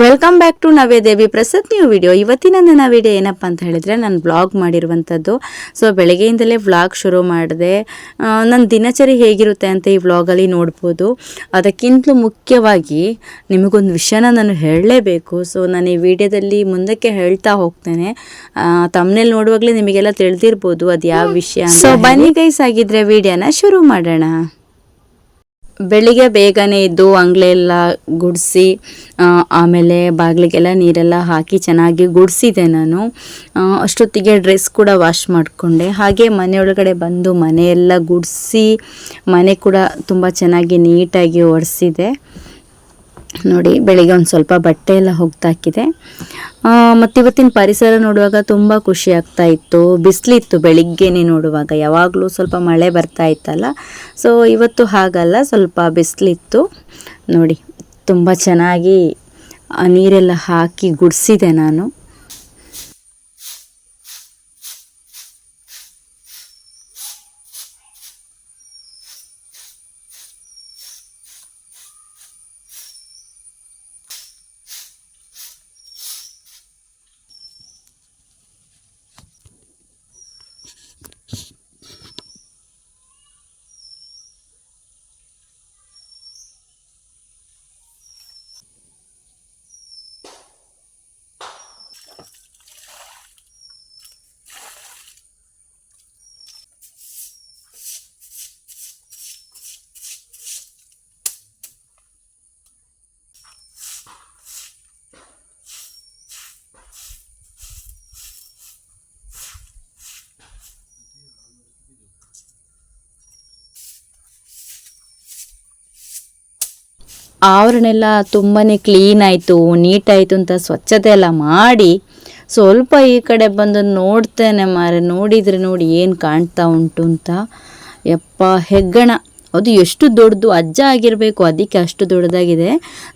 Welcome back to ನವೇ Devi Prasad new video ಇವತ್ತಿನ ನನ್ನ ವಿಡಿಯೋ ಏನಪ್ಪ ಅಂತ ಹೇಳಿದರೆ ನಾನು ವ್ಲಾಗ್ ಮಾಡಿರುವಂಥದ್ದು ಸೊ ಬೆಳಗ್ಗೆಯಿಂದಲೇ ವ್ಲಾಗ್ ಶುರು ಮಾಡಿದೆ. ನನ್ನ ದಿನಚರಿ ಹೇಗಿರುತ್ತೆ ಅಂತ ಈ ವ್ಲಾಗಲ್ಲಿ ನೋಡ್ಬೋದು. ಅದಕ್ಕಿಂತಲೂ ಮುಖ್ಯವಾಗಿ ನಿಮಗೊಂದು ವಿಷಯನ ನಾನು ಹೇಳಲೇಬೇಕು. ಸೊ ನಾನು ಈ ವಿಡಿಯೋದಲ್ಲಿ ಮುಂದಕ್ಕೆ ಹೇಳ್ತಾ ಹೋಗ್ತೇನೆ. ತಮ್ಮನೇಲಿ ನೋಡುವಾಗಲೇ ನಿಮಗೆಲ್ಲ ತಿಳಿದಿರ್ಬೋದು ಅದು ಯಾವ ವಿಷಯ ಸೊ ಬನ್ನಿ ಗೈಸ್ ಆಗಿದ್ರೆ ವಿಡಿಯೋನ ಶುರು ಮಾಡೋಣ. ಬೆಳಿಗ್ಗೆ ಬೇಗನೆ ಇದ್ದು ಅಂಗ್ಳೆಲ್ಲ ಗುಡಿಸಿ ಆಮೇಲೆ ಬಾಗಿಲಿಗೆಲ್ಲ ನೀರೆಲ್ಲ ಹಾಕಿ ಚೆನ್ನಾಗಿ ಗುಡಿಸಿದೆ ನಾನು. ಅಷ್ಟೊತ್ತಿಗೆ ಡ್ರೆಸ್ ಕೂಡ ವಾಶ್ ಮಾಡಿಕೊಂಡೆ. ಹಾಗೆ ಮನೆಯೊಳಗಡೆ ಬಂದು ಮನೆಯೆಲ್ಲ ಗುಡಿಸಿ, ಮನೆ ಕೂಡ ತುಂಬ ಚೆನ್ನಾಗಿ ನೀಟಾಗಿ ಒರೆಸಿದೆ ನೋಡಿ, ಬೆಳಿಗ್ಗೆ ಒಂದು ಸ್ವಲ್ಪ ಬಟ್ಟೆ ಎಲ್ಲ ಹೋಗ್ತಾಕಿದೆ ಮತ್ತು ಇವತ್ತಿನ ಪರಿಸರ ನೋಡುವಾಗ ತುಂಬ ಖುಷಿ ಆಗ್ತಾ ಇತ್ತು. ಬಿಸಿಲಿತ್ತು ಬೆಳಿಗ್ಗೆನೇ ನೋಡುವಾಗ. ಯಾವಾಗಲೂ ಸ್ವಲ್ಪ ಮಳೆ ಬರ್ತಾ ಇತ್ತಲ್ಲ. ಸೊ ಇವತ್ತು ಹಾಗಲ್ಲ, ಸ್ವಲ್ಪ ಬಿಸಿಲಿತ್ತು. ನೋಡಿ, ತುಂಬ ಚೆನ್ನಾಗಿ ನೀರೆಲ್ಲ ಹಾಕಿ ಗುಡಿಸಿದೆ ನಾನು. ಆವರಣೆಲ್ಲ ತುಂಬಾ ಕ್ಲೀನ್ ಆಯಿತು ನೀಟಾಯಿತು ಅಂತ ಸ್ವಚ್ಛತೆ ಎಲ್ಲ ಮಾಡಿ ಸ್ವಲ್ಪ ಈ ಕಡೆ ಬಂದು ನೋಡ್ತೇನೆ ಮಾರೆ, ನೋಡಿದರೆ ನೋಡಿ ಏನು ಕಾಣ್ತಾ ಉಂಟು ಅಂತ. ಯಪ್ಪ, ಹೆಗ್ಗಣ. ಅದು ಎಷ್ಟು ದೊಡ್ಡದು, ಅಜ್ಜ ಆಗಿರಬೇಕು, ಅದಕ್ಕೆ ಅಷ್ಟು ದೊಡ್ಡದಾಗಿದೆ.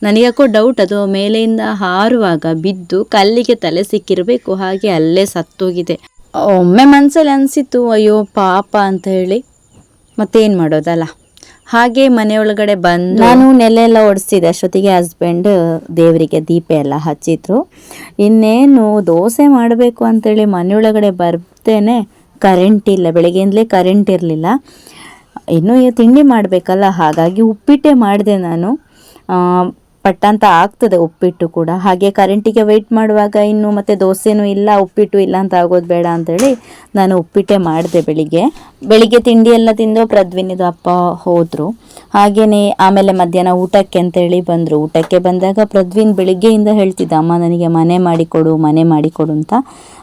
ನನಗ್ಯಾಕೋ ಡೌಟ್ ಅದು ಮೇಲೆಯಿಂದ ಹಾರುವಾಗ ಬಿದ್ದು ಕಲ್ಲಿಗೆ ತಲೆ ಸಿಕ್ಕಿರಬೇಕು, ಹಾಗೆ ಅಲ್ಲೇ ಸತ್ತೋಗಿದೆ. ಒಮ್ಮೆ ಮನಸ್ಸಲ್ಲಿ ಅನಿಸಿತು ಅಯ್ಯೋ, ಪಾಪ ಅಂತ ಹೇಳಿ ಮತ್ತೇನು ಮಾಡೋದಲ್ಲ. ಹಾಗೆ ಮನೆಯೊಳಗಡೆ ಬಂದು ನಾನು ನೆಲೆ ಎಲ್ಲ ಒಡಿಸಿದೆ. ಅಷ್ಟೊತ್ತಿಗೆ ಹಸ್ಬೆಂಡ್ ದೇವರಿಗೆ ದೀಪ ಎಲ್ಲ ಹಚ್ಚಿದ್ರು. ಇನ್ನೇನು ದೋಸೆ ಮಾಡಬೇಕು ಅಂತೇಳಿ ಮನೆಯೊಳಗಡೆ ಬರ್ತೇನೆ ಕರೆಂಟ್ ಇಲ್ಲ. ಬೆಳಗ್ಗೆಯಿಂದಲೇ ಕರೆಂಟ್ ಇರಲಿಲ್ಲ. ಇನ್ನೂ ತಿಂಡಿ ಮಾಡಬೇಕಲ್ಲ. ಹಾಗಾಗಿ ಉಪ್ಪಿಟ್ಟೆ ಮಾಡಿದೆ ನಾನು. ಪಟ್ಟ ಅಂತ ಆಗ್ತದೆ ಉಪ್ಪಿಟ್ಟು ಕೂಡ. ಹಾಗೆ ಕರೆಂಟಿಗೆ ವೆಯ್ಟ್ ಮಾಡುವಾಗ ಇನ್ನು ಮತ್ತೆ ದೋಸೆನೂ ಇಲ್ಲ, ಉಪ್ಪಿಟ್ಟು ಇಲ್ಲ ಅಂತ ಆಗೋದು ಬೇಡ ಅಂತೇಳಿ ನಾನು ಉಪ್ಪಿಟ್ಟೆ ಮಾಡಿದೆ ಬೆಳಿಗ್ಗೆ. ಬೆಳಿಗ್ಗೆ ತಿಂಡಿ ಎಲ್ಲ ತಿಂದು ಪ್ರದ್ವಿನಿದು ಅಪ್ಪ ಹೋದರು. ಹಾಗೆಯೇ ಆಮೇಲೆ ಮಧ್ಯಾಹ್ನ ಊಟಕ್ಕೆ ಅಂತೇಳಿ ಬಂದರು. ಊಟಕ್ಕೆ ಬಂದಾಗ ಪ್ರದ್ವಿನ್ ಬೆಳಿಗ್ಗೆಯಿಂದ ಹೇಳ್ತಿದ್ದ, ಅಮ್ಮ, ನನಗೆ ಮನೆ ಮಾಡಿಕೊಡು ಮನೆ ಮಾಡಿಕೊಡು ಅಂತ.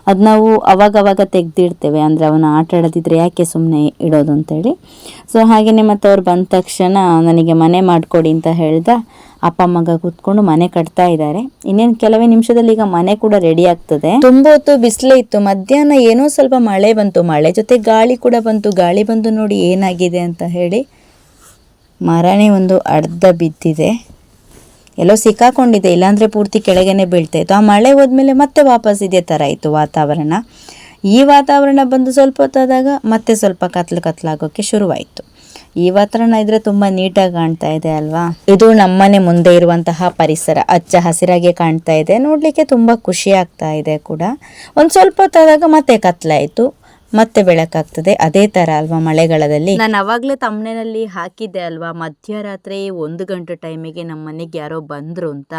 ಅದು ನಾವು ಅವಾಗವಾಗ ತೆಗೆದಿಡ್ತೇವೆ. ಅಂದರೆ ಅವನು ಆಟ ಆಡದಿದ್ರೆ ಯಾಕೆ ಸುಮ್ಮನೆ ಇಡೋದು ಅಂತೇಳಿ. ಸೊ ಹಾಗೆಯೇ ಮತ್ತು ಅವ್ರು ಬಂದ ತಕ್ಷಣ, ನನಗೆ ಮನೆ ಮಾಡಿಕೊಡಿ ಅಂತ ಹೇಳ್ದ. ಅಪ್ಪ ಮಗ ಕೂತ್ಕೊಂಡು ಮನೆ ಕಟ್ತಾ ಇದ್ದಾರೆ. ಇನ್ನೇನು ಕೆಲವೇ ನಿಮಿಷದಲ್ಲಿ ಈಗ ಮನೆ ಕೂಡ ರೆಡಿ ಆಗ್ತದೆ. ತುಂಬ ಹೊತ್ತು ಬಿಸಿಲೇ ಇತ್ತು. ಮಧ್ಯಾಹ್ನ ಏನೋ ಸ್ವಲ್ಪ ಮಳೆ ಬಂತು. ಮಳೆ ಜೊತೆ ಗಾಳಿ ಕೂಡ ಬಂತು. ಗಾಳಿ ಬಂದು ನೋಡಿ ಏನಾಗಿದೆ ಅಂತ ಹೇಳಿ ಮರನೇ ಒಂದು ಅರ್ಧ ಬಿದ್ದಿದೆ. ಎಲ್ಲೋ ಸಿಕ್ಕಾಕೊಂಡಿದೆ. ಇಲ್ಲಾಂದ್ರೆ ಪೂರ್ತಿ ಕೆಳಗೇನೆ ಬೀಳ್ತಾ ಇತ್ತು. ಆ ಮಳೆ ಹೋದ್ಮೇಲೆ ಮತ್ತೆ ವಾಪಸ್ ಇದೇ ಥರ ಇತ್ತು ವಾತಾವರಣ. ಈ ವಾತಾವರಣ ಬಂದು ಸ್ವಲ್ಪ ಹೊತ್ತಾದಾಗ ಮತ್ತೆ ಸ್ವಲ್ಪ ಕತ್ಲು ಕತ್ಲಾಗೋಕ್ಕೆ ಶುರುವಾಯಿತು. ಈ ವಾತಾವರಣ ಇದ್ರೆ ತುಂಬಾ ನೀಟಾಗಿ ಕಾಣ್ತಾ ಇದೆ ಅಲ್ವಾ? ಇದು ನಮ್ಮನೆ ಮುಂದೆ ಇರುವಂತಹ ಪರಿಸರ. ಹಚ್ಚ ಹಸಿರಾಗಿ ಕಾಣ್ತಾ ಇದೆ. ನೋಡ್ಲಿಕ್ಕೆ ತುಂಬಾ ಖುಷಿ ಆಗ್ತಾ ಇದೆ ಕೂಡ. ಒಂದ್ ಸ್ವಲ್ಪ ಹೊತ್ತಾದಾಗ ಮತ್ತೆ ಕತ್ಲಾಯ್ತು. ಮತ್ತೆ ಬೆಳಕಾಗ್ತದೆ. ಅದೇ ತರ ಅಲ್ವಾ ಮಳೆಗಾಲದಲ್ಲಿ? ನಾನು ಅವಾಗ್ಲೇ ತಮ್ಮನೆಯಲ್ಲಿ ಹಾಕಿದ್ದೆ ಅಲ್ವಾ? ಮಧ್ಯರಾತ್ರಿ ಒಂದು ಗಂಟೆ ಟೈಮಿಗೆ ನಮ್ಮ ಮನೆಗೆ ಯಾರೋ ಬಂದ್ರು ಅಂತ.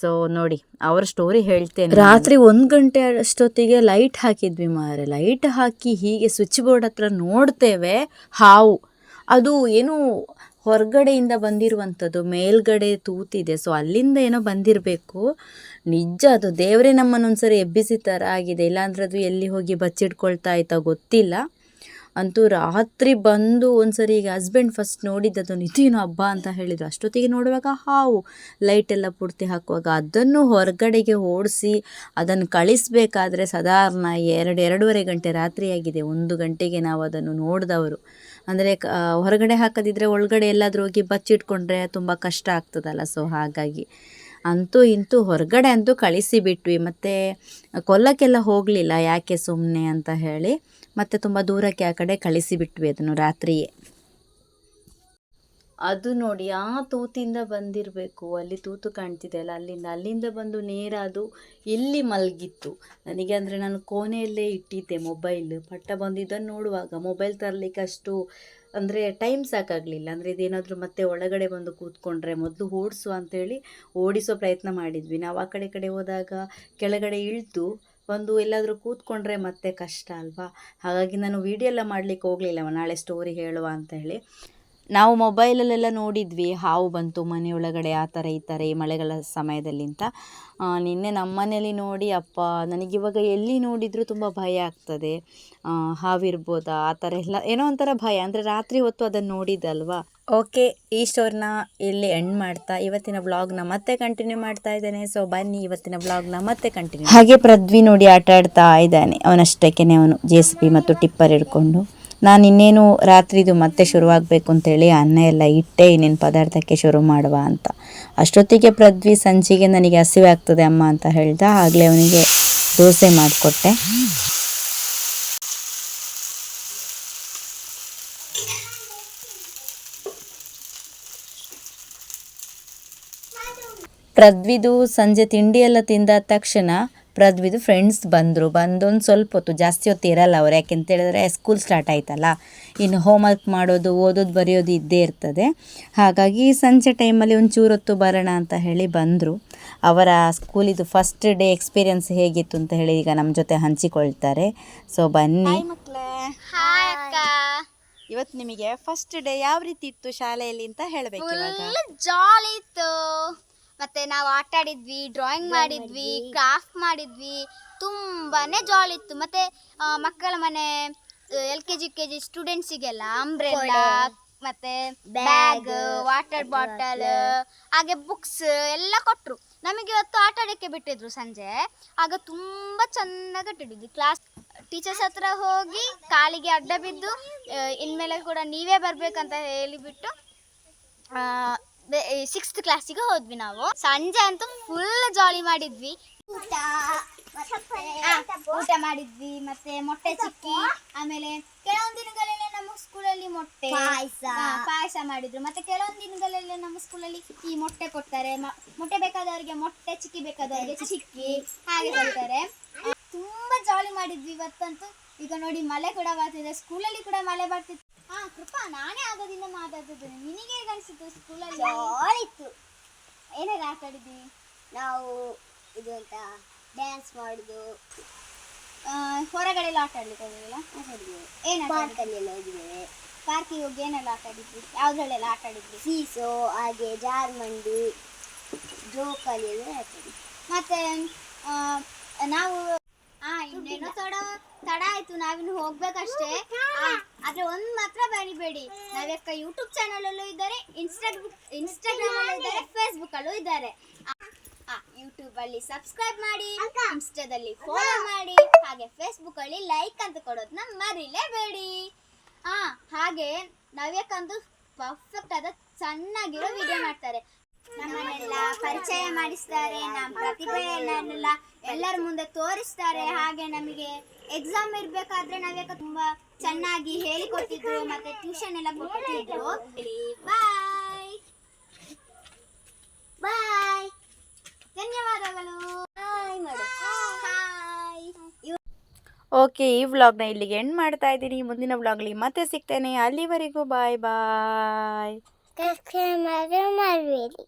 ಸೊ ನೋಡಿ ಅವ್ರ ಸ್ಟೋರಿ ಹೇಳ್ತೇನೆ. ರಾತ್ರಿ ಒಂದು ಗಂಟೆ ಅಷ್ಟೊತ್ತಿಗೆ ಲೈಟ್ ಹಾಕಿದ್ವಿ ಮಾರೆ. ಲೈಟ್ ಹಾಕಿ ಹೀಗೆ ಸ್ವಿಚ್ ಬೋರ್ಡ್ ಹತ್ರ ನೋಡ್ತೇವೆ. ಹಾವು. ಅದು ಏನು ಹೊರಗಡೆಯಿಂದ ಬಂದಿರುವಂಥದ್ದು, ಮೇಲ್ಗಡೆ ತೂತಿದೆ. ಸೊ ಅಲ್ಲಿಂದ ಏನೋ ಬಂದಿರಬೇಕು. ನಿಜ ಅದು ದೇವರೇ ನಮ್ಮನ್ನೊಂದ್ಸರಿ ಎಬ್ಬಿಸಿ ಥರ ಆಗಿದೆ ಇಲ್ಲಾಂದ್ರೆ ಅದು ಎಲ್ಲಿ ಹೋಗಿ ಬಚ್ಚಿಟ್ಕೊಳ್ತಾ ಆಯ್ತಾ ಗೊತ್ತಿಲ್ಲ. ಅಂತೂ ರಾತ್ರಿ ಬಂದು ಒಂದ್ಸರಿ ಈಗ ಹಸ್ಬೆಂಡ್ ಫಸ್ಟ್ ನೋಡಿದ್ದದು ಇದೇನು ಹಬ್ಬ ಅಂತ ಹೇಳಿದ್ರು. ಅಷ್ಟೊತ್ತಿಗೆ ನೋಡುವಾಗ ಹಾವು ಲೈಟ್ ಎಲ್ಲ ಪೂರ್ತಿ ಹಾಕುವಾಗ ಅದನ್ನು ಹೊರಗಡೆಗೆ ಓಡಿಸಿ ಅದನ್ನು ಕಳಿಸಬೇಕಾದ್ರೆ ಸಾಧಾರಣ ಎರಡು, ಎರಡೂವರೆ ಗಂಟೆ ರಾತ್ರಿಯಾಗಿದೆ ಒಂದು ಗಂಟೆಗೆ ನಾವು ಅದನ್ನು ನೋಡಿದವರು. ಅಂದರೆ ಹೊರಗಡೆ ಹಾಕದಿದ್ರೆ ಒಳಗಡೆ ಎಲ್ಲಾದರೂ ಹೋಗಿ ಬಚ್ಚಿಟ್ಕೊಂಡ್ರೆ ತುಂಬ ಕಷ್ಟ ಆಗ್ತದಲ್ಲ. ಸೊ ಹಾಗಾಗಿ ಅಂತೂ ಇಂತೂ ಹೊರಗಡೆ ಅಂತೂ ಕಳಿಸಿಬಿಟ್ವಿ. ಮತ್ತು ಕೊಲ್ಲಕ್ಕೆಲ್ಲ ಹೋಗಲಿಲ್ಲ ಯಾಕೆ ಸುಮ್ಮನೆ ಅಂತ ಹೇಳಿ. ಮತ್ತು ತುಂಬ ದೂರಕ್ಕೆ ಆ ಕಡೆ ಕಳಿಸಿಬಿಟ್ವಿ ಅದನ್ನು ರಾತ್ರಿಯೇ. ಅದು ನೋಡಿ, ಆ ತೂತಿಂದ ಬಂದಿರಬೇಕು. ಅಲ್ಲಿ ತೂತು ಕಾಣ್ತಿದೆ ಅಲ್ಲ, ಅಲ್ಲಿಂದ. ಅಲ್ಲಿಂದ ಬಂದು ನೇರ ಅದು ಇಲ್ಲಿ ಮಲಗಿತ್ತು. ನನಗೆ ಅಂದರೆ ನಾನು ಕೋಣೆಯಲ್ಲೇ ಇಟ್ಟಿದ್ದೆ ಮೊಬೈಲ್. ಪಟ್ಟ ಬಂದಿದ್ದನ್ನು ನೋಡುವಾಗ ಮೊಬೈಲ್ ತರಲಿಕ್ಕೆ ಅಷ್ಟು ಅಂದರೆ ಟೈಮ್ ಸಾಕಾಗಲಿಲ್ಲ. ಅಂದರೆ ಇದೇನಾದರೂ ಮತ್ತೆ ಒಳಗಡೆ ಬಂದು ಕೂತ್ಕೊಂಡ್ರೆ ಮೊದಲು ಓಡಿಸು ಅಂತೇಳಿ ಓಡಿಸೋ ಪ್ರಯತ್ನ ಮಾಡಿದ್ವಿ. ನಾವು ಆ ಕಡೆ ಕಡೆ ಹೋದಾಗ ಕೆಳಗಡೆ ಇಳಿತು. ಒಂದು ಎಲ್ಲಾದರೂ ಕೂತ್ಕೊಂಡ್ರೆ ಮತ್ತೆ ಕಷ್ಟ ಅಲ್ವಾ? ಹಾಗಾಗಿ ನಾನು ವೀಡಿಯೋ ಎಲ್ಲ ಮಾಡಲಿಕ್ಕೆ ಹೋಗಲಿಲ್ಲ ನಾಳೆ ಸ್ಟೋರಿ ಹೇಳುವ ಅಂತ ಹೇಳಿ ನಾವು ಮೊಬೈಲಲ್ಲೆಲ್ಲ ನೋಡಿದ್ವಿ, ಹಾವು ಬಂತು, ಮನೆಯೊಳಗಡೆ ಆ ಥರ ಈ ಥರ ಈ ಮಳೆಗಳ ಸಮಯದಲ್ಲಿ ಅಂತ ನಿನ್ನೆ ನಮ್ಮ ಮನೇಲಿ ನೋಡಿ ಅಪ್ಪ ನನಗಿವಾಗ ಎಲ್ಲಿ ನೋಡಿದರೂ ತುಂಬ ಭಯ ಆಗ್ತದೆ. ಹಾವಿರ್ಬೋದಾ, ಆ ಥರ ಎಲ್ಲ, ಏನೋ ಒಂಥರ ಭಯ, ಅಂದರೆ ರಾತ್ರಿ ಹೊತ್ತು ಅದನ್ನು ನೋಡಿದಲ್ವಾ ಓಕೆ, ಈ ಸ್ಟೋರಿನ ಇಲ್ಲಿ ಎಂಡ್ ಮಾಡ್ತಾ, ಇವತ್ತಿನ ವ್ಲಾಗ್ನ ಮತ್ತೆ ಕಂಟಿನ್ಯೂ ಮಾಡ್ತಾ ಇದ್ದಾನೆ. ಸೊ, ಬನ್ನಿ, ಇವತ್ತಿನ ವ್ಲಾಗ್ನ ಮತ್ತೆ ಕಂಟಿನ್ಯೂ ಹಾಗೆ ಪೃಥ್ವಿ ನೋಡಿ ಆಟ ಆಡ್ತಾ ಇದ್ದಾನೆ. ಅವನಷ್ಟಕ್ಕೇನೆ ಅವನು ಜೆ ಸಿ ಬಿ ಮತ್ತು ಟಿಪ್ಪರ್ ಹಿಡ್ಕೊಂಡು ನಾನು ಇನ್ನೇನು ರಾತ್ರಿದು ಮತ್ತೆ ಶುರುವಾಗಬೇಕು ಅಂತೇಳಿ ಅನ್ನ ಎಲ್ಲ ಇಟ್ಟೆ ಇನ್ನೇನು ಪದಾರ್ಥಕ್ಕೆ ಶುರು ಮಾಡುವ ಅಂತ. ಅಷ್ಟೊತ್ತಿಗೆ ಪ್ರದ್ವಿ ಸಂಜೆಗೆ ನನಗೆ ಹಸಿವೆ ಆಗ್ತದೆ ಅಮ್ಮ ಅಂತ ಹೇಳ್ದ. ಆಗಲೇ ಅವನಿಗೆ ದೋಸೆ ಮಾಡಿಕೊಟ್ಟೆ. ಪ್ರದ್ವಿದು ಸಂಜೆ ತಿಂಡಿ ಎಲ್ಲ ತಿಂದ ತಕ್ಷಣ ಪೃಥ್ವಿದು ಫ್ರೆಂಡ್ಸ್ ಬಂದರು. ಬಂದು ಒಂದು ಸ್ವಲ್ಪ ಹೊತ್ತು ಜಾಸ್ತಿ ಹೊತ್ತು ಇರಲ್ಲ ಅವ್ರು. ಯಾಕೆಂತ ಹೇಳಿದ್ರೆ ಸ್ಕೂಲ್ ಸ್ಟಾರ್ಟ್ ಆಯ್ತಲ್ಲ. ಇನ್ನು ಹೋಮ್ವರ್ಕ್ ಮಾಡೋದು ಓದೋದು ಬರೆಯೋದು ಇದ್ದೇ ಇರ್ತದೆ. ಹಾಗಾಗಿ ಸಂಜೆ ಟೈಮಲ್ಲಿ ಒಂಚೂರು ಹೊತ್ತು ಬರೋಣ ಅಂತ ಹೇಳಿ ಬಂದರು. ಅವರ ಸ್ಕೂಲಿದು ಫಸ್ಟ್ ಡೇ ಎಕ್ಸ್ಪೀರಿಯನ್ಸ್ ಹೇಗಿತ್ತು ಅಂತ ಹೇಳಿ ಈಗ ನಮ್ಮ ಜೊತೆ ಹಂಚಿಕೊಳ್ತಾರೆ. ಸೊ ಬನ್ನಿ. ಮಕ್ಕಳೇ ಹಾಯ್ ಅಕ್ಕ. ಇವತ್ತು ನಿಮಗೆ ಫಸ್ಟ್ ಡೇ ಯಾವ ರೀತಿ ಇತ್ತು ಶಾಲೆಯಲ್ಲಿ ಅಂತ ಹೇಳಬೇಕು ಜಾಲಿ ಇತ್ತು. ಮತ್ತೆ ನಾವು ಆಟ ಆಡಿದ್ವಿ ಡ್ರಾಯಿಂಗ್ ಮಾಡಿದ್ವಿ ಕ್ರಾಫ್ಟ್ ಮಾಡಿದ್ವಿ ತುಂಬಾನೇ ಜಾಲಿ ಇತ್ತು. ಮತ್ತೆ ಆ, ಮಕ್ಕಳ ಮನೆ L K G K G ಸ್ಟೂಡೆಂಟ್ಸಿಗೆಲ್ಲ umbrella ಮತ್ತೆ ಬ್ಯಾಗ್ ವಾಟರ್ ಬಾಟಲ್ ಹಾಗೆ ಬುಕ್ಸ್ ಎಲ್ಲ ಕೊಟ್ರು. ನಮಗೆ ಇವತ್ತು ಆಟ ಆಡಕ್ಕೆ ಬಿಟ್ಟಿದ್ರು ಸಂಜೆ. ಆಗ ತುಂಬಾ ಚೆನ್ನಾಗಿ ಆಟಾಡಿದ್ವಿ. ಕ್ಲಾಸ್ ಟೀಚರ್ಸ್ ಹತ್ರ ಹೋಗಿ ಕಾಲಿಗೆ ಅಡ್ಡ ಬಿದ್ದು ಆ, ಇನ್ಮೇಲೆ ಕೂಡ ನೀವೇ ಬರ್ಬೇಕಂತ ಹೇಳಿಬಿಟ್ಟು ಸಿಕ್ಸ್ತ್ ಕ್ಲಾಸಿಗೆ ಹೋದ್ವಿ ನಾವು. ಸಂಜೆ ಅಂತೂ ಫುಲ್ ಜಾಲಿ ಮಾಡಿದ್ವಿ. ಊಟ ಊಟ ಮಾಡಿದ್ವಿ ಮತ್ತೆ ಮೊಟ್ಟೆ ಚಿಕ್ಕಿ ಆಮೇಲೆ ಕೆಲವೊಂದು ದಿನಗಳೆಲ್ಲ ನಮ್ಮ ಸ್ಕೂಲಲ್ಲಿ ಮೊಟ್ಟೆ ಪಾಯಸ. ಮಾಡಿದ್ರು. ಮತ್ತೆ ಕೆಲವೊಂದು ದಿನಗಳೆಲ್ಲ ನಮ್ಮ ಸ್ಕೂಲಲ್ಲಿ ಈ ಮೊಟ್ಟೆ ಕೊಡ್ತಾರೆ. ಮೊಟ್ಟೆ ಬೇಕಾದವರಿಗೆ ಮೊಟ್ಟೆ ಚಿಕ್ಕಿ ಬೇಕಾದವರಿಗೆ ಚಿಕ್ಕಿ. ಹಾಗೆ ಕೊಡ್ತಾರೆ. ತುಂಬಾ ಜಾಲಿ ಮಾಡಿದ್ವಿ ಇವತ್ತಂತೂ. ಈಗ ನೋಡಿ ಮಳೆ ಕೂಡ ಬರ್ತಿದೆ. ಸ್ಕೂಲಲ್ಲಿ ಕೂಡ ಮಳೆ ಬರ್ತಿತ್ತು. ಹಾ ಕೃಪಾ ನಾನೇ ಆಗೋದಿಂದ ಮಾತಾಡ್ತಿದ್ದೇನೆ. ನಿನಗೆ ಹೇಗೆ ಅನಿಸಿತು ಸ್ಕೂಲಲ್ಲಿ ಜಾಲಿತ್ತು ಏನೆಲ್ಲ ಆಟ ಆಡಿದ್ವಿ ನಾವು ಇದು ಅಂತ ಡ್ಯಾನ್ಸ್ ಮಾಡುದು. ಆ, ಹೊರಗಡೆ ಎಲ್ಲ ಆಟ ಆಡ್ಲಿಕ್ಕೆ ಹೋಗಿಲ್ಲ ಏನು ಪಾರ್ಕಲ್ಲಿ ಎಲ್ಲ ಹೋಗಿದ್ದೇವೆ ಪಾರ್ಕಿಗೆ ಹೋಗಿ ಏನೆಲ್ಲ ಆಟ ಆಡಿದ್ವಿ ಯಾವ್ದ್ರಲ್ಲೆಲ್ಲ ಆಟ ಆಡಿದ್ವಿ ಸೀಸೋ ಹಾಗೆ ಜಾರ್ಮಂಡಿ ಜೋಕಾಲಿ ಎಲ್ಲ ಆಡ್ತೀವಿ ಮತ್ತೆ ಆ, ನಾವು ಆ ಇನ್ನೇನೋ? ತಡ ತಡ ಆಯ್ತು, ನಾವಿನ್ನು ಹೋಗ್ಬೇಕಷ್ಟೇ. ಆದ್ರೆ ಒಂದ್ ಮಾತ್ರ ಬರಿಬೇಡಿ ನಾವ್ಯಾಕ ಯೂಟ್ಯೂಬ್ ಚಾನಲ್ ಅಲ್ಲೂ ಇದ್ದಾರೆ ಇನ್ಸ್ಟಾಗ್ರಾಮ್ ಇನ್ಸ್ಟಾಗ್ರಾಮ್ ಅಲ್ಲೂ ಇದ್ದಾರೆ ಫೇಸ್ಬುಕ್ ಅಲ್ಲೂ ಇದ್ದಾರೆ ಯೂಟ್ಯೂಬ್ ಅಲ್ಲಿ ಸಬ್ಸ್ಕ್ರೈಬ್ ಮಾಡಿ ಇನ್ಸ್ಟಾದಲ್ಲಿ ಫಾಲೋ ಮಾಡಿ, ಹಾಗೆ ಫೇಸ್ಬುಕ್ ಅಲ್ಲಿ ಲೈಕ್ ಅಂತ ಕೊಡೋದನ್ನ ಮರಿಲೇಬೇಡಿ. ಆ, ಹಾಗೆ ನವ್ಯಕ್ಕಂತೂ ಪರ್ಫೆಕ್ಟ್ ಆದ ಚೆನ್ನಾಗಿರೋ ವಿಡಿಯೋ ಮಾಡ್ತಾರೆ. ನಮ್ಮನ್ನೆಲ್ಲ ಪರಿಚಯ ಮಾಡಿಸ್ತಾರೆ, ನಮ್ಮ ಪ್ರತಿಭೆಯನ್ನೆಲ್ಲ ಎಲ್ಲರ ಮುಂದೆ ತೋರಿಸ್ತಾರೆ, ಹಾಗೆ ನಮಗೆ ಎಕ್ಸಾಮ್ ಇರ್ಬೇಕಾದ್ರೆ ನಾವ್ಯಾಕ ತುಂಬಾ ಚೆನ್ನಾಗಿ ಹೇಳಿಕೊಟ್ಟಿದ್ರು ಮತ್ತೆ ಟ್ಯೂಷನ್ ಎಲ್ಲ ಕೊಟ್ಟಿದ್ರು. ಬಾಯ್ ಬಾಯ್ ಧನ್ಯವಾದಗಳು. ಹಾಯ್ ಮಾಡು ಹಾಯ್ ಓಕೆ ಈ ವ್ಲಾಗ್ನ ಇಲ್ಲಿಗೆ ಎಂಡ್ ಮಾಡ್ತಾ ಇದ್ದೀನಿ. ಮುಂದಿನ ವ್ಲಾಗ್ಲಿ ಮತ್ತೆ ಸಿಗ್ತೇನೆ. ಅಲ್ಲಿವರೆಗೂ ಬಾಯ್ ಬಾಯ್ ಮಾಡಿ ಮಾಡಬೇಡಿ